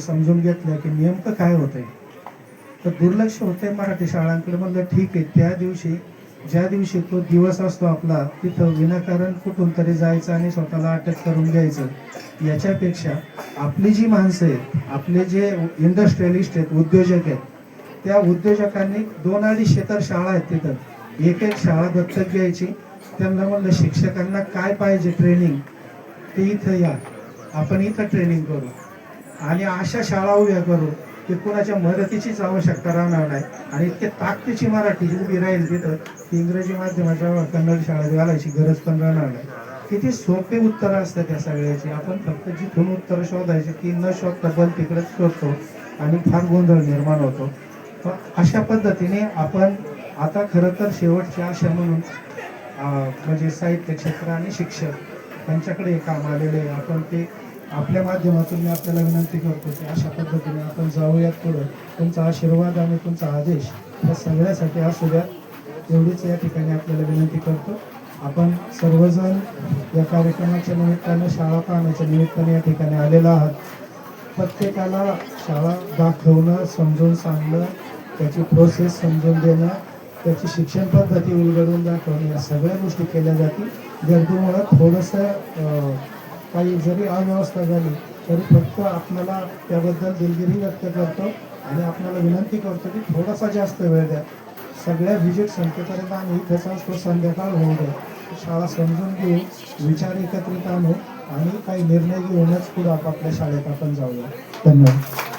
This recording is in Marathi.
समजून घेतलं की नेमकं काय होतंय. तर दुर्लक्ष होतंय मराठी शाळांकडे म्हणलं ठीक आहे त्या दिवशी ज्या दिवशी तो दिवस असतो आपला तिथं विनाकारण कुठून तरी जायचं आणि स्वतःला अटक करून घ्यायचं. याच्यापेक्षा आपली जी माणसं आहेत आपले जे इंडस्ट्रियलिस्ट आहेत उद्योजक आहेत त्या उद्योजकांनी दोन अडीचशे तर शाळा आहेत तिथं. एक एक शाळा दत्तक घ्यायची. त्यांना म्हणलं शिक्षकांना काय पाहिजे ट्रेनिंग ते इथं या. आपण इथं ट्रेनिंग करू. आणि अशा शाळा उभ्या करू की कुणाच्या मदतीचीच आवश्यकता राहणार नाही. आणि इतके ताकदीची मराठी उभी राहील तिथं इंग्रजी माध्यमाच्या कन्नड शाळेत घालायची गरज पण राहणार नाही. किती सोपे उत्तरं असतात त्या सगळ्याची. आपण फक्त जिथून उत्तरं शोधायची ती न शोधता पण तिकडेच शोधतो आणि फार गोंधळ निर्माण होतो. अशा पद्धतीने आपण आता खरं तर शेवटच्या आशा म्हणून म्हणजे साहित्य क्षेत्र आणि शिक्षक त्यांच्याकडे काम आलेले आहे. आपण ते आपल्या माध्यमातून मी आपल्याला विनंती करतो की अशा पद्धतीने आपण जाऊयात पुढं. तुमचा आशीर्वाद आणि तुमचा आदेश या सगळ्यासाठी असू द्या एवढीच या ठिकाणी आपल्याला विनंती करतो. आपण सर्वजण या कार्यक्रमाच्या निमित्तानं शाळा पाहण्याच्या निमित्ताने या ठिकाणी आलेला आहात. प्रत्येकाला शाळा दाखवणं समजून सांगणं त्याची प्रोसेस समजून देणं त्याची शिक्षण पद्धती उलगडून दाखवणं या सगळ्या गोष्टी केल्या जातील. गर्दीमुळं थोडंसं काही जरी अव्यवस्था झाली तरी फक्त आपल्याला त्याबद्दल दिलगिरी व्यक्त करतो आणि आपल्याला विनंती करतो की थोडासा जास्त वेळ द्या. सगळ्या व्हिजिट संपेपर्यंत आम्ही इथंच असतो संध्याकाळ होऊ द्या शाळा समजून घेऊ विचार एकत्रित आणू आणि काही निर्णय घेऊनच पुढे आपापल्या शाळेत आपण जाऊया. धन्यवाद.